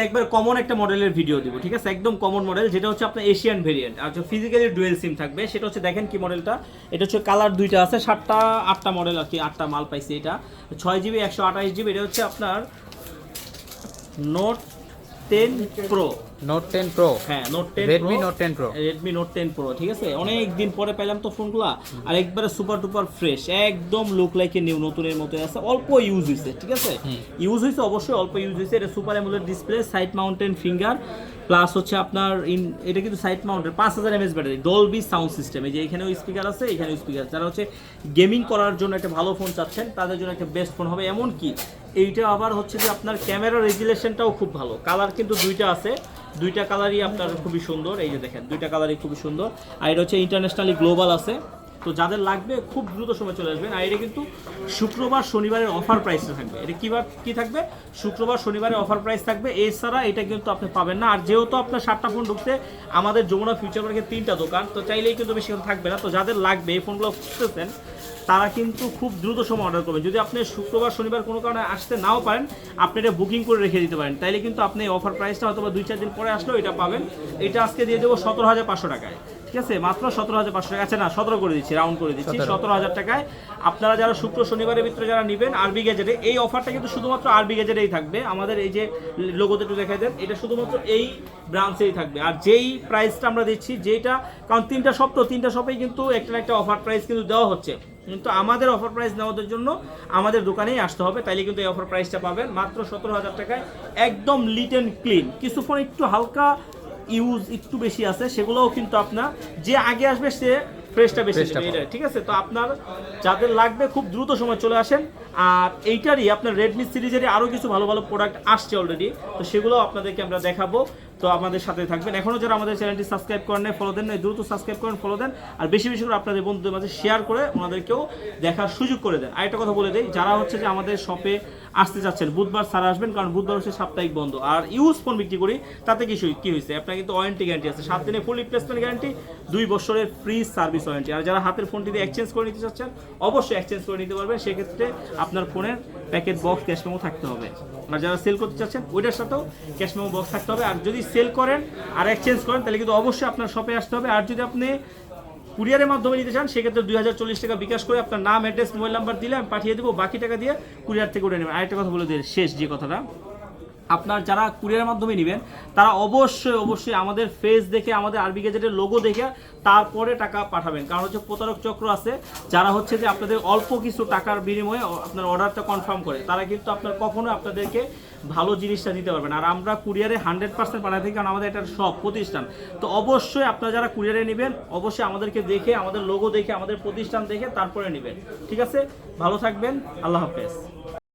একবার কমন একটা মডেলের ভিডিও দিব, ঠিক আছে? একদম কমন মডেল যেটা হচ্ছে আপনার এশিয়ান ভেরিয়েন্ট আর ফিজিক্যালি ডুয়েল সিম থাকবে, সেটা হচ্ছে দেখেন কি মডেলটা এটা হচ্ছে কালার দুইটা আছে, সাতটা, আটটা মডেল আর কি, আটটা মাল পাইছে এটা। ছয় জিবি একশো আঠাশ জিবি এটা হচ্ছে আপনার note ten pro note ten pro হ্যাঁ note ten Redmi note ten pro Redmi note ten pro ঠিক আছে? অনেক দিন পরে পেলাম তো ফোনগুলো। আর একবারে সুপার টুপার ফ্রেশ একদম লুক লাইক নিউ নতুনের মতো আছে। অল্প ইউজ হয়েছে ঠিক আছে? ইউজ হয়েছে অবশ্যই অল্প ইউজ হয়েছে এটা super AMOLED display side mounted finger plus হচ্ছে আপনার ইন এটা কিন্তু সাইড মাউন্টেন পাঁচ হাজার MS battery Dolby sound system এই যে এখানেও স্পিকার আছে এখানেও স্পিকার যারা হচ্ছে গেমিং করার জন্য একটা ভালো ফোন চাচ্ছেন তাদের জন্য একটা বেস্ট ফোন হবে। এমন কি এইটা আবার হচ্ছে যে আপনার ক্যামেরা রেজুলেশনটাও খুব ভালো। কালার কিন্তু দুইটা আছে। দুইটা কালারই আপনার খুবই সুন্দর। এই যে দেখেন, দুইটা কালারই খুবই সুন্দর। আর এটা হচ্ছে ইন্টারন্যাশনালি গ্লোবাল আছে। তো যাদের লাগবে খুব দ্রুত সময় চলে আসবেন। আর এটা কিন্তু শুক্রবার শনিবারের অফার প্রাইসে থাকবে। এটা কিবার কি থাকবে? শুক্রবার শনিবারের অফার প্রাইস থাকবে। এছাড়া এটা কিন্তু আপনি পাবেন না। আর যেহেতু আপনার সাতটা ফোন ঢুকতে আমাদের যমুনা ফিউচার পার্কের তিনটা দোকান, তো চাইলেই কিন্তু বেশিক্ষণ থাকবে না। তো যাদের লাগবে এই ফোনগুলো খুঁজতেছেন, তারা কিন্তু খুব দ্রুত সময় অর্ডার করবেন। যদি আপনি শুক্রবার, শনিবার কোনো কারণে আসতে নাও পারেন, আপনি এটা বুকিং করে রেখে দিতে পারেন। তাইলে কিন্তু আপনি অফার প্রাইসটা হয়তো দুই, চার দিন পরে আসলেও এটা পাবেন। এটা আজকে দিয়ে দেবো সতেরো হাজার পাঁচশো টাকায়। ঠিক আছে? মাত্র সতেরো হাজার পাঁচশো টাকা। আচ্ছা না সতেরো করে দিচ্ছি রাউন্ড করে দিচ্ছি। সতেরো। হাজার টাকায় আপনারা যারা শুক্র শনিবারের ভিতরে যারা নেবেন আরবি গ্যাজেটে এই অফারটা কিন্তু শুধুমাত্র আরবি গ্যাজেটেই থাকবে। আমাদের এই যে লোগোতে একটু দেখা দেন এটা শুধুমাত্র এই ব্রাঞ্চেই থাকবে। আর যেই প্রাইসটা আমরা দিচ্ছি যেটা কারণ তিনটা শপ তো তিনটা শপেই কিন্তু একটা না একটা অফার প্রাইস কিন্তু দেওয়া হচ্ছে। কিন্তু আমাদের অফার প্রাইস নেওয়ার জন্য আমাদের দোকানেই আসতে হবে তাইলে কিন্তু এই অফার প্রাইসটা পাবেন। মাত্র সতেরো হাজার টাকায় একদম লিট অ্যান্ড ক্লিন কিছু ফোন একটু হালকা ইউজ একটু বেশি আছে সেগুলোও কিন্তু আপনার যে আগে আসবে সে ফ্রেশটা বেশি ঠিক আছে? তো আপনার যাদের লাগবে খুব দ্রুত সময় চলে আসেন। আর এইটারই আপনার রেডমি সিরিজেরই আরও কিছু ভালো ভালো প্রোডাক্ট আসছে অলরেডি তো সেগুলো আপনাদেরকে আমরা দেখাবো। তো আমাদের সাথে থাকবেন। এখনও যারা আমাদের চ্যানেলটি সাবস্ক্রাইব করেন নাই ফলো দেন নাই দ্রুত সাবস্ক্রাইব করেন ফলো দেন। আর বেশি বেশি করে আপনাদের বন্ধুদের মাঝে শেয়ার করে ওনাদেরকেও দেখার সুযোগ করে দেন। আরেকটা কথা বলে দেই যারা হচ্ছে যে আমাদের শপে আসতে চাচ্ছেন বুধবার সারা আসবেন, কারণ বুধবার হচ্ছে সাপ্তাহিক বন্ধ। আর ইউজ ফোন বিক্রি করি, তাতে কিছু কি হয়েছে? আপনার কিন্তু ওয়ারেন্টি গ্যারান্টি আছে। সাত দিনের ফুল রিপ্লেসমেন্ট গ্যারান্টি দুই বছরের ফ্রি সার্ভিস ওয়ারেন্টি আর যারা হাতের ফোনটি দিয়ে এক্সচেঞ্জ করে নিতে চাচ্ছেন, অবশ্যই এক্সচেঞ্জ করে নিতে পারবেন। সেক্ষেত্রে আপনার ফোনের প্যাকেট বক্স ক্যাশ মেমো থাকতে হবে। আর যারা সেল করতে চাচ্ছেন, ওইটার সাথেও ক্যাশ মেমো বক্স থাকতে হবে। আর যদি সেল করেন আর এক্সচেঞ্জ করেন, তাহলে কিন্তু অবশ্যই আপনার শপে আসতে হবে। আর যদি আপনি কুরিয়ারের মাধ্যমে নিতে চান, সেক্ষেত্রে দুই হাজার চল্লিশ টাকা বিকাশ করে আপনার নাম অ্যাড্রেস মোবাইল নাম্বার দিলে আমি পাঠিয়ে দেবো, বাকি টাকা দিয়ে কুরিয়ার থেকে উঠে নেবেন। আরেকটা কথা বলে দিই, শেষ যে কথাটা। আপনার যারা কুরিয়ারের মাধ্যমে নেবেন, তারা অবশ্যই অবশ্যই আমাদের ফেস দেখে, আমাদের আরবি গেজেটের লোগো দেখে তারপরে টাকা পাঠাবেন। কারণ হচ্ছে প্রতারক চক্র আছে, যারা হচ্ছে যে আপনাদের অল্প কিছু টাকার বিনিময়ে আপনার অর্ডারটা কনফার্ম করে, তারা কিন্তু আপনার কখনো আপনাদেরকে ভালো জিনিসটা দিতে পারবেন আর আমরা কুরিয়ারে হান্ড্রেড পার্সেন্ট পাঠাই থাকি, কারণ আমাদের একটা সব প্রতিষ্ঠান। তো অবশ্যই আপনারা যারা কুরিয়ারে নেবেন, অবশ্যই আমাদেরকে দেখে, আমাদের লোগো দেখে, আমাদের প্রতিষ্ঠান দেখে তারপরে নেবেন। ঠিক আছে? ভালো থাকবেন। আল্লাহ হাফেজ।